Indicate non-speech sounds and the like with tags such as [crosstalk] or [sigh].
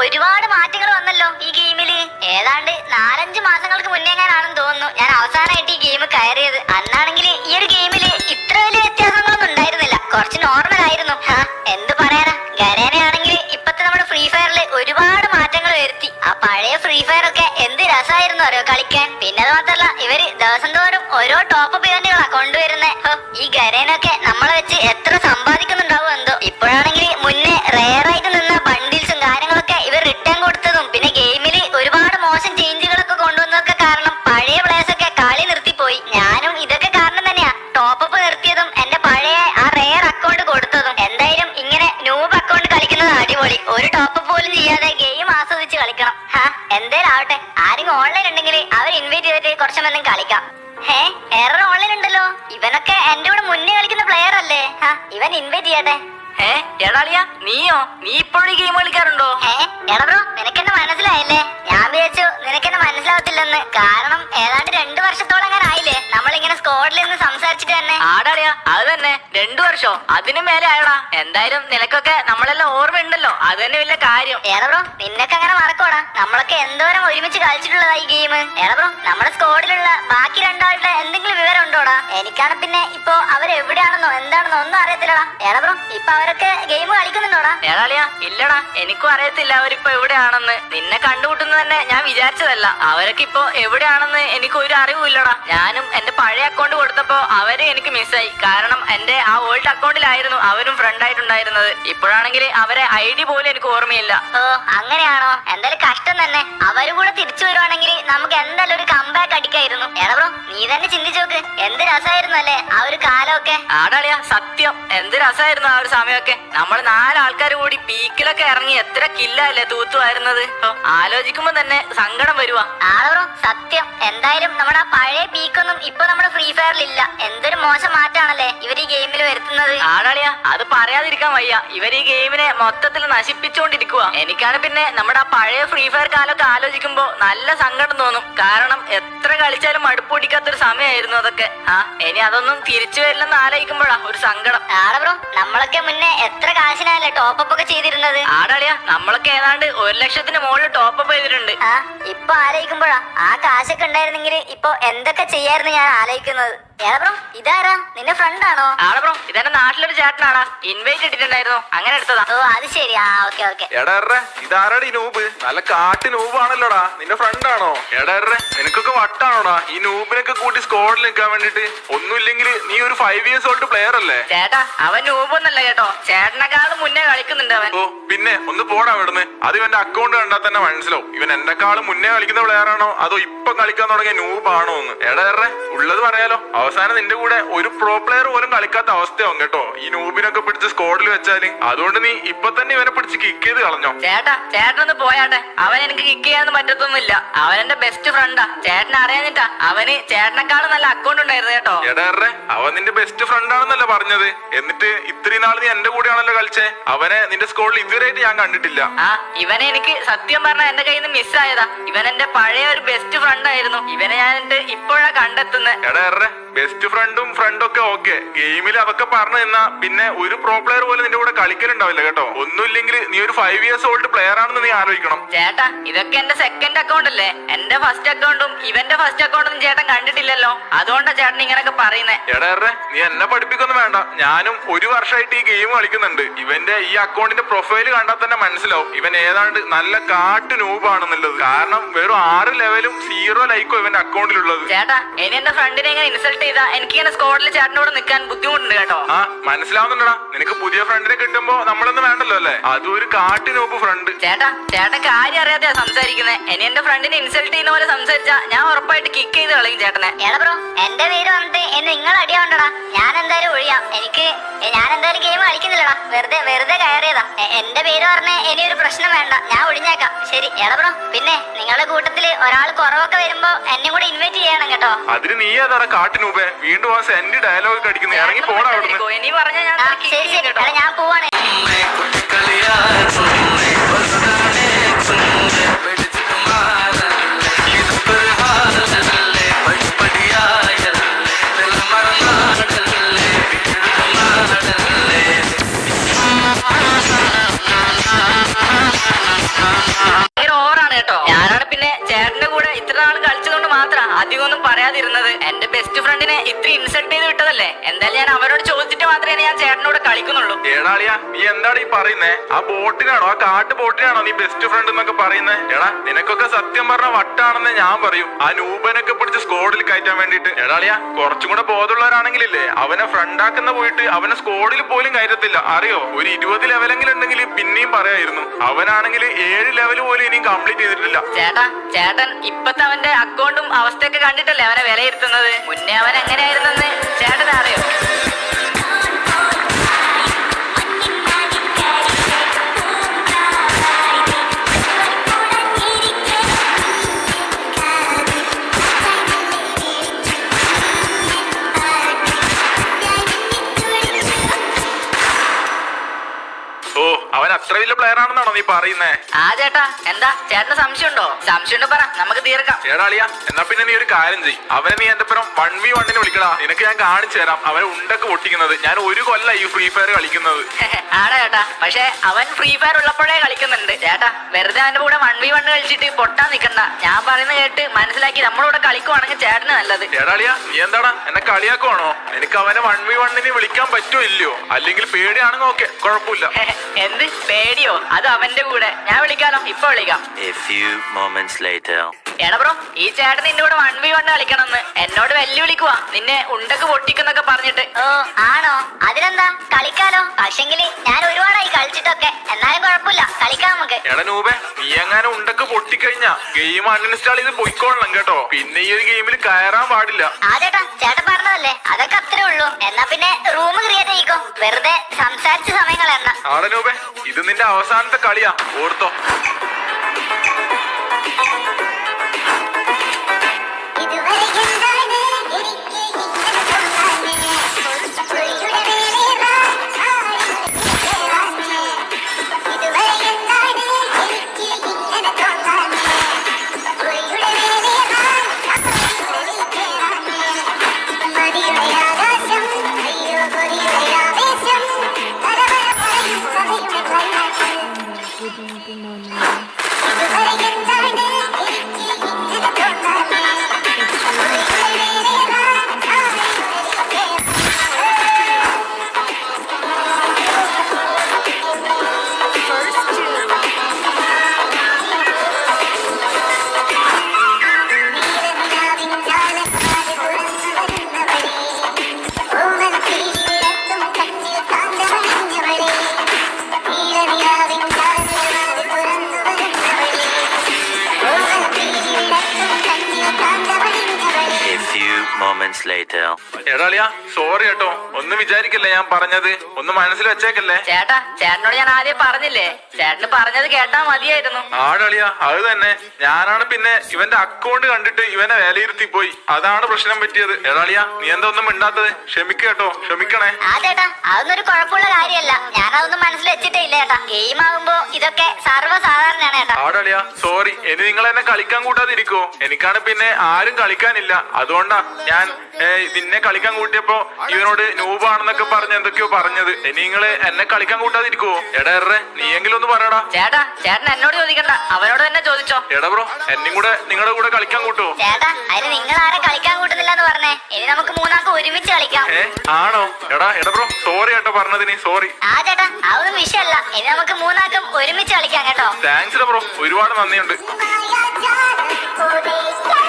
ഒരുപാട് മാറ്റങ്ങൾ വന്നല്ലോ ഈ ഗെയിമിൽ. ഏതാണ്ട് നാലഞ്ച് മാസങ്ങൾക്ക് മുന്നേ ഞാനാണെന്ന് തോന്നുന്നു. ഞാൻ അവസാനമായിട്ട് ഈ ഗെയിം കയറിയത്. അന്നാണെങ്കിൽ ഈ ഒരു ഗെയിമിൽ ഇത്ര വലിയ വ്യത്യാസങ്ങളൊന്നും ഉണ്ടായിരുന്നില്ല. കുറച്ച് നോർമൽ ആയിരുന്നു. എന്ത് പറയാനാ? ഗരേനയാണെങ്കിൽ ഇപ്പത്തെ നമ്മുടെ ഫ്രീ ഫയറിൽ ഒരുപാട് മാറ്റങ്ങൾ വരുത്തി. ആ പഴയ ഫ്രീ ഫയർ ഒക്കെ എന്ത് രസമായിരുന്നു അറിയോ കളിക്കാൻ? പിന്നെ അത് മാത്രല്ല ഇവർ ദിവസം തോറും ഓരോ ടോപ്പ് ഇവന്റുകളാ കൊണ്ടുവരുന്നത് ഈ ഗരേനൊക്കെ നമ്മളെ വെച്ച് എത്ര സമ്പാദിക്കുന്നുണ്ടാവും ഹേ ഉണ്ടല്ലോ. ഇവനൊക്കെ എന്റെ കൂടെ മുന്നേ കളിക്കുന്ന പ്ലെയർ അല്ലേ? ഇവൻ ഇൻവൈറ്റ് ചെയ്യട്ടെ. ഏ എടാളിയ നീയോ? നീ ഇപ്പോഴും ഗെയിം കളിക്കാറുണ്ടോ? എടാ നിനക്കെന്നെ മനസ്സിലായല്ലേ? ഞാൻ വിചാരിച്ചു നിനക്കെന്നെ മനസ്സിലാവത്തില്ലെന്ന്. കാരണം ഏതാണ്ട് രണ്ടു വർഷത്തോളം അങ്ങനെ ആയില്ലേ? നമ്മളിങ്ങനെ സ്കോഡിൽ നിന്ന് സംസാരിച്ചിട്ട് തന്നെ. ആടാളിയ അത് തന്നെ. രണ്ടു വർഷോ? അതിനു മേലെ ആയടാ. എന്തായാലും നിനക്കൊക്കെ നമ്മളെല്ലാം ഓർമ്മയുണ്ടല്ലോ. അത് തന്നെ വലിയ കാര്യം. ബ്രോ നിന്നൊക്കെ അങ്ങനെ മറക്കോടാ നമ്മളൊക്കെ എന്തോരം ഒരുമിച്ച് കളിച്ചിട്ടുള്ളതായി ഈ ഗെയിം ബ്രോ നമ്മുടെ സ്കോഡിലുള്ള ബാക്കി രണ്ടാളുടെ എന്തെങ്കിലും വിവരം ഉണ്ടോടാ? എനിക്കാണ് പിന്നെ ഇപ്പോ അവരെവിടെയാണെന്നോ എന്താണെന്നോ ഒന്നും അറിയത്തില്ലടാ. ബ്രോ ഇപ്പൊ അവരൊക്കെ ഗെയിം കളിക്കുന്നുണ്ടോടാ? ഏതാളിയാ? ഇല്ലടാ എനിക്കും അറിയത്തില്ല അവരിപ്പോ എവിടെയാണെന്ന്. നിന്നെ കണ്ടുമുട്ടുന്ന തന്നെ ഞാൻ വിചാരിച്ചതല്ല. അവരൊക്കെ ഇപ്പോ എവിടെയാണെന്ന് എനിക്ക് ഒരു അറിവും ഇല്ലടാ. ഞാനും എന്റെ പഴയ അക്കൗണ്ട് കൊടുത്തപ്പോ അവരെ എനിക്ക് മിസ്സായി കാരണം എന്റെ ആ ഓൾഡ് അക്കൗണ്ടിലായിരുന്നു അവരും ഫ്രണ്ട് ആയിട്ടുണ്ടായിരുന്നത്. ഇപ്പോഴാണെങ്കിൽ അവരെ ഐ ഡി പോലും എനിക്ക് ഓർമ്മയില്ല. ഓ അങ്ങനെയാണോ? എന്തായാലും കഷ്ടം തന്നെ. അവരും കൂടെ തിരിച്ചു വരുവാണെങ്കിൽ നമുക്ക് എന്തായാലും ഒരു കമ്പാക്ക് അടിക്കായിരുന്നു. എടാ ബ്രോ നീ തന്നെ ചിന്തിച്ചോക്ക് എന്ത് രസമായിരുന്നു അല്ലേ ആ ഒരു കാലമൊക്കെ? ആടാളിയ സത്യം. എന്ത് രസമായിരുന്നു ആ ഒരു സമയമൊക്കെ. നമ്മൾ നാലാൾക്കാർ കൂടി പീക്കിലൊക്കെ ഇറങ്ങി എത്ര കില്ലല്ലേ തൂത്തുമായിരുന്നത് ഓ, ആലോചിക്കുമ്പോ തന്നെ സങ്കടം വരുവാ. ബ്രോ സത്യം. എന്തായാലും നമ്മുടെ ആ പഴയ പീക്കൊന്നും ഇപ്പൊ നമ്മുടെ ഫ്രീ ഫയറിൽ ഇല്ല എന്തൊരു മോശം മാറ്റാണല്ലേ ഇവർ ഈ ഗെയിമിൽ വരുത്തുന്നത്. ആളാളിയാ അത് പറയാതിരിക്കാൻ വയ്യ. ഇവർ ഈ ഗെയിമിനെ മൊത്തത്തിൽ നശിപ്പിച്ചുകൊണ്ടിരിക്കുക എനിക്കാണ് പിന്നെ നമ്മുടെ ആ പഴയ ഫ്രീ ഫയർ കാലമൊക്കെ ആലോചിക്കുമ്പോ നല്ല സങ്കടം തോന്നും. കാരണം എത്ര കളിച്ചാലും മടുപ്പ് പിടിക്കാത്തൊരു സമയമായിരുന്നു അതൊക്കെ. ആ ഇനി അതൊന്നും തിരിച്ചു വരില്ലെന്ന് ആലോചിക്കുമ്പോഴാ ഒരു സങ്കടം. ആളെ ബ്രോ നമ്മളൊക്കെ മുന്നേ എത്ര കാശിനല്ലേ ടോപ്പ് അപ്പ് ഒക്കെ ചെയ്തിരുന്നത്? ആടാളിയ നമ്മളൊക്കെ ഏതാണ്ട് ഒരു ലക്ഷത്തിന് മുകളിൽ ടോപ്പ് ചെയ്തിട്ടുണ്ട്. ആ ഇപ്പൊ ആലോചിക്കുമ്പോഴാ ആ കാശൊക്കെ ഉണ്ടായിരുന്നെങ്കിൽ ഇപ്പൊ എന്തൊക്കെ ചെയ്യായിരുന്നു ഞാൻ ആലോചിക്കുന്നത്? ഇതാരാ? നിന്റെ ഫ്രണ്ട് ആണോ? ആളെ ബ്രോ ഇതെന്റെ നാട്ടിലൊരു ചേട്ടനാണ്. ഇൻവൈറ്റ് ഇട്ടിട്ടുണ്ടായിരുന്നു. അങ്ങനെ എടുത്തതാ. ഓ അത് ശരി. ആ ഓക്കെ ഓക്കെ. എടാ എറ ഇതാരാടി നൂബ് നല്ല കാട്ട് നൂബാണല്ലോടാ നിന്റെ ഫ്രണ്ട് ആണോ? എടാ എടാ, നിനക്കൊക്കെ വട്ടാണോടാ? ഈ നൂബിനൊക്കെ കൂട്ടി സ്കോഡിൽ നിൽക്കാൻ വേണ്ടിട്ട് ഒന്നുമില്ലെങ്കിൽ നീ ഒരു ഫൈവ് ഇയേഴ്സ് ഓൾഡ് പ്ലെയർ അല്ലേ? ചേട്ടാ അവൻ ഊബൊന്നല്ല കേട്ടോ. ചേട്ടനെക്കാളും മുന്നേ കളിക്കുന്നുണ്ട് അവൻ. ഓ പിന്നെ ഒന്ന് പോടാ ഇവിടുന്ന് അത് ഇവന്റെ അക്കൗണ്ട് കണ്ടാൽ തന്നെ മനസ്സിലാവും. ഇവൻ എന്നെക്കാളും മുന്നേ കളിക്കുന്ന പ്ലെയർ ആണോ? അതോ ഇപ്പൊ കളിക്കാൻ തുടങ്ങിയ നൂബാണോ എന്ന്. എടാ എടാ, ഉള്ളത് പറയാലോ. അവസാനം നിന്റെ കൂടെ ഒരു പ്രോ പ്ലെയർ പോലും കളിക്കാത്ത അവസ്ഥയാവും കേട്ടോ. ഈ നൂബിനൊക്കെ പിടിച്ച് സ്കോഡിൽ വെച്ചാൽ. അതുകൊണ്ട് നീ ഇപ്പൊ തന്നെ ഇവനെ പിടിച്ച് കിക്ക് ചെയ്ത് കളഞ്ഞോ? ചേട്ടാ ചേട്ടനൊന്ന് പോയാട്ടെ. അവൻ എനിക്ക് കിക്ക് ചെയ്യാൻ പറ്റത്തൊന്നുമില്ല. അവൻ എന്റെ ബെസ്റ്റ് ഫ്രണ്ടാ ചേട്ടനെ അറിയാഞ്ഞിട്ടാ. അവന് ചേട്ടനെക്കാളും നല്ല അക്കൗണ്ട് ഉണ്ടായിരുന്നു കേട്ടോ. എടാ എറ അവൻ നിന്റെ ബെസ്റ്റ് ഫ്രണ്ട് ആണെന്നല്ല പറഞ്ഞത്. എന്നിട്ട് ഇത്രയും നാൾ നീ എന്റെ കൂടെയാണല്ലോ കളിച്ചേ. അവനെ നിന്റെ സ്കോഡിൽ ഇതുവരെയായിട്ട് ഞാൻ കണ്ടിട്ടില്ല. ആ ഇവനെ എനിക്ക് സത്യം പറഞ്ഞ എന്റെ കയ്യിൽ നിന്ന് മിസ്സായതാ ഇവൻ എന്റെ പഴയ ഒരു ബെസ്റ്റ് ഫ്രണ്ട് ആയിരുന്നു. ഇവനെ ഞാൻ എന്റെ ഇപ്പോഴാ കണ്ടെത്തുന്നത് എടാ എറ ബെസ്റ്റ് ഫ്രണ്ടും ഫ്രണ്ടും ഒക്കെ ഓക്കെ ഗെയിമിൽ അതൊക്കെ പറഞ്ഞു നിന്നാ പിന്നെ ഒരു പ്രോ പ്ലെയർ പോലും നിന്റെ കൂടെ കളിക്കലുണ്ടാവില്ല കേട്ടോ. ഒന്നുമില്ലെങ്കിൽ നീ ഒരു ഫൈവ് ഇയേഴ്സ് ഓൾഡ് പ്ലെയർ ആണെന്ന് നീ ആലോചിക്കണം. ചേട്ടാ ഇതൊക്കെ എന്റെ സെക്കൻഡ് അക്കൗണ്ട് അല്ലേ? എന്റെ ഫസ്റ്റ് അക്കൗണ്ടും ഇവന്റെ ഫസ്റ്റ് അക്കൗണ്ടും ചേട്ടൻ കണ്ടിട്ടില്ലല്ലോ. അതുകൊണ്ടാ ചേട്ടൻ ഇങ്ങനൊക്കെ പറയുന്നേ. എടാ എറ നീ എന്നെ പഠിപ്പിക്കൊന്നും വേണ്ട. ഞാനും ഒരു വർഷമായിട്ട് ഈ ഗെയിം കളിക്കുന്നുണ്ട്. ഇവന്റെ ഈ അക്കൗണ്ടിന്റെ പ്രൊഫൈൽ കണ്ടാൽ തന്നെ മനസ്സിലാവും. ഇവൻ ഏതാണ്ട് നല്ല കാട്ടു നൂബാണെന്നുള്ളത് കാരണം വെറും ആറ് ലെവലും സീറോ ലൈക്കോ ഇവന്റെ അക്കൗണ്ടിലുള്ളത് ചേട്ടാ ഇനി എന്റെ ഫ്രണ്ടിനെ ഇങ്ങനെ ഇൻസൾട്ട് ചെയ്താ എനിക്ക് ഇങ്ങനെ സ്കോഡിൽ ചേട്ടനോട് നിൽക്കാൻ ബുദ്ധിമുട്ടുണ്ട് കേട്ടോ. ആ മനസ്സിലാവുന്നുണ്ടടാ. നിനക്ക് പുതിയ ഫ്രണ്ടിനെ കിട്ടുമ്പോ നമ്മളൊന്നും വേണ്ടല്ലോ അല്ലേ? അതും ഒരു കാട്ടു ഫ്രണ്ട് ചേട്ടാ ചേട്ടൻ കാര്യം അറിയാതെയാ സംസാരിക്കുന്നത് ഇനി എന്റെ ഫ്രണ്ടിനെ ഇൻസൾട്ട് ചെയ്യുന്ന പോലെ സംസാരിച്ചാ ഞാൻ ഉറപ്പായിട്ട് കിക്ക് ചെയ്ത് കളയും ചേട്ടനെ. എടാ ബ്രോ എന്റെ പേര് വന്നിട്ട് എന്നെ നിങ്ങൾ അടിയാവണ്ടടാ ഞാൻ എന്തായാലും ഒഴിയാം. എനിക്ക് ഞാൻ എന്തായാലും ഗെയിം കളിക്കുന്നില്ലടാ. വെറുതെ വെറുതെ കയറിയതാ. എ, എന്റെ പേര് പറഞ്ഞ ഇനി ഒരു പ്രശ്നം വേണ്ട. ഞാൻ ഒഴിഞ്ഞേക്കാം. ശരി എടാ ബ്രോ പിന്നെ നിങ്ങളുടെ കൂട്ടത്തിൽ ഒരാൾ കുറവൊക്കെ വരുമ്പോ എന്നെ കൂടെ ഇൻവൈറ്റ് ചെയ്യണം കേട്ടോ. അതിന് നീ ഏതാടാ കാട്ടു നൂബേ വീണ്ടും ആ സെന്റ് ഡയലോഗ് കടിക്കുന്നു അടിക്കുന്നു. ഇറങ്ങി പോടാ അവിടുന്ന്. ഇനി പറഞ്ഞ ഞാൻ ശരി എടാ ഞാൻ പോവാണ്. ഇത്ര ഇൻസൾട്ട് ചെയ്ത് വിട്ടതല്ലേ? എന്തായാലും ഞാൻ അവരോട് ചോദിച്ചിട്ട് മാത്രമേ ഞാൻ ചേട്ടനോട് കളിക്കുന്നുള്ളൂ. ഏടാളിയാ നീ എന്താണ് ഈ പറയുന്നേ? ആ ബോട്ടിനാണോ ആ കാട്ട് ബോട്ടിനാണോ നീ ബെസ്റ്റ് ഫ്രണ്ട് എന്നൊക്കെ പറയുന്നേ? എടാ നിനക്കൊക്കെ സത്യം പറഞ്ഞ വട്ടാണെന്ന് ഞാൻ പറയും. ആ നൂബനൊക്കെ പിടിച്ച് സ്കോഡിൽ കയറ്റാൻ വേണ്ടിട്ട് എടാളിയാ കുറച്ചും കൂടെ ബോധമുള്ളവരാണെങ്കിലില്ലേ അവനെ ഫ്രണ്ടാക്കുന്ന പോയിട്ട് അവനെ സ്കോഡിൽ പോലും കയറ്റത്തില്ല. അറിയോ? ഒരു ഇരുപത് ലെവലെങ്കിലും ഉണ്ടെങ്കിൽ പിന്നെയും പറയായിരുന്നു. അവനാണെങ്കിൽ ഏഴ് ലെവൽ പോലും ഇനിയും കംപ്ലീറ്റ് ചെയ്തിട്ടില്ല. ചേട്ടാ ചേട്ടൻ ഇപ്പത്തെ അവന്റെ അക്കൗണ്ടും അവസ്ഥയൊക്കെ കണ്ടിട്ടല്ലേ അവനെ വിലയിരുത്തുന്നത്? മുന്നേ അവൻ എങ്ങനെയായിരുന്നെന്ന്? ചേട്ടൻ അറിയോ അത്ര വലിയ പ്ലെയർ ആണെന്നാണോ നീ പറയുന്നേ? ആ ചേട്ടാ എന്താ? ചേട്ടന് സംശയമുണ്ടോ? സംശയമുണ്ടോ പറ നമുക്ക് തീർക്കാം. ചേടാളിയാ എന്നാ പിന്നെ നീ ഒരു കാര്യം ചെയ് അവനെ നീ എന്റെ പുറം വൺ വി വണ്ണിന് വിളിക്കടാ. നിനക്ക് ഞാൻ കാണിച്ചു തരാം. അവനെ ഉണ്ടൊക്കെ പൊട്ടിക്കുന്നത്. ഞാൻ ഒരു കൊല്ല ഈ ഫ്രീ ഫയർ കളിക്കുന്നത്. [laughs] ആടാ ചേട്ടാ. പക്ഷെ അവൻ ഫ്രീ ഫയർ ഉള്ളപ്പോഴേ കളിക്കുന്നുണ്ട്. ചേട്ടാ വെറുതെ അവന്റെ കൂടെ വൺ വി വൺ കളിച്ചിട്ട് പൊട്ടാൻ നിക്കണ്ട. ഞാൻ പറയുന്നത് കേട്ട് മനസ്സിലാക്കി നമ്മളിവിടെ കളിക്കുവാണെങ്കിൽ ചേട്ടന് നല്ലത്. ചേടാളിയാ നീ എന്താടാ? എന്നെ കളിയാക്കുവാണോ? നിനക്ക് അവനെ വൺ വി വണ്ണിന് വിളിക്കാൻ പറ്റുമോ ഇല്ലയോ? അല്ലെങ്കിൽ പേടിയാണെങ്കിൽ ഓക്കെ കുഴപ്പമില്ല. [laughs] എന്ത്? പേടിയോ? അത് അവന്റെ കൂടെ. ഞാൻ വിളിക്കാനോ ഇപ്പൊ വിളിക്കാം. എടാ ബ്രോ ഈ ചേട്ടൻ നിന്റെ കൂടെ വൺ വി വൺ കളിക്കണമെന്ന്. എന്നോട് വെല്ലുവിളിക്കുവാ. നിന്നെ ഉണ്ടക്ക് പൊട്ടിക്കുന്നൊക്കെ പറഞ്ഞിട്ട്. ഓ ആണോ? അതിനെന്താ? കളിക്കാലോ? പക്ഷെങ്കിൽ ഞാൻ ഒരുപാടായി കളിച്ചിട്ടൊക്കെ. എന്നാലും കുഴപ്പമില്ല. കളിക്കാം നമുക്ക്. എടാ നൂബേ നീ എങ്ങാനും ഉണ്ടൊക്കെ പൊട്ടിക്കഴിഞ്ഞാ ഗെയിം അൺഇൻസ്റ്റാൾ ചെയ്ത് പൊയ്ക്കോളണം കേട്ടോ. പിന്നെ ഈ ഒരു ഗെയിമിൽ കയറാൻ പാടില്ല. ആ ചേട്ടാ ചേട്ടൻ പറഞ്ഞതല്ലേ? അതൊക്കെ അത്രേ ഉള്ളൂ. എന്നാ പിന്നെ റൂം ക്രിയേറ്റ് ചെയ്യിക്കോ. വെറുതെ സംസാരിച്ച സമയങ്ങളെന്നാ കളയണ്ട ആടെ നൂബെ ഇത് നിന്റെ അവസാനത്തെ കളിയാ. ഓർത്തോ. Moments later. എടാളിയാ സോറി കേട്ടോ. ഒന്നും വിചാരിക്കല്ലേ ഞാൻ പറഞ്ഞത്? ഒന്ന് മനസ്സിൽ വെച്ചേക്കല്ലേ? ചേട്ടാ ചേട്ടനോട് ഞാൻ ആദ്യം പറഞ്ഞില്ലേ? ചേട്ടന് പറഞ്ഞത് കേട്ടാ മതിയായിരുന്നു. ആടളിയാ അത് തന്നെ. ഞാനാണ് പിന്നെ ഇവന്റെ അക്കൗണ്ട് കണ്ടിട്ട് ഇവനെ വിലയിരുത്തി പോയി. അതാണ് പ്രശ്നം പറ്റിയത്. എടാളിയാ നീ എന്താ ഒന്നും മിണ്ടാത്തത്? ക്ഷമിക്ക കേട്ടോ. ക്ഷമിക്കണേ. ആ ചേട്ടാ അതൊന്നും ഒരു കുഴപ്പമുള്ള കാര്യമല്ല. ഞാനതൊന്നും മനസ്സിൽ വെച്ചിട്ടേ ഇല്ല ചേട്ടാ. ഗെയിം ആകുമ്പോ ഇതൊക്കെ സർവസാധാരണയാണ് ചേട്ടാ. ആടളിയാ സോറി ഇനി നിങ്ങൾ എന്നെ കളിക്കാൻ കൂട്ടാതിരിക്കോ? എനിക്കാണ് പിന്നെ ആരും കളിക്കാനില്ല. അതുകൊണ്ടാ ഞാൻ നിന്നെ കളിക്കാൻ കൂട്ടിയപ്പോ ഇവനോട് നൂബാണെന്നൊക്കെ പറഞ്ഞ് എന്തൊക്കെയോ പറഞ്ഞത്. ഇനി നിങ്ങൾ എന്നെ കളിക്കാൻ കൂട്ടാതിരിക്കുവോ? എടാ എറേ നീയെങ്കിലും ഒന്ന് പറയടാ. ചേട്ടാ ചേട്ടൻ എന്നോട് ചോദിക്കണ്ട. അവനോട് തന്നെ ചോദിച്ചോ. എടാ ബ്രോ എന്നെയും കൂടെ നിങ്ങളുടെ കൂടെ കളിക്കാൻ കൂട്ടുവോ? ചേട്ടാ അതിന് നിങ്ങൾ ആരെ കളിക്കാൻ കൂട്ടുന്നില്ല എന്ന് പറഞ്ഞേ. ഇനി നമുക്ക് മൂന്നാൾക്ക് ഒരുമിച്ച് കളിക്കാം. ഏ ആണോ? എടാ എടാ ബ്രോ സോറി കേട്ടോ പറഞ്ഞതിന് സോറി ആ ചേട്ടാ അതൊന്നും വിഷയമല്ല. ഇനി നമുക്ക് മൂന്നാൾക്കും ഒരുമിച്ച് കളിക്കാം കേട്ടോ. താങ്ക്സ് ബ്രോ ഒരുപാട് നന്ദിയുണ്ട്. Bye.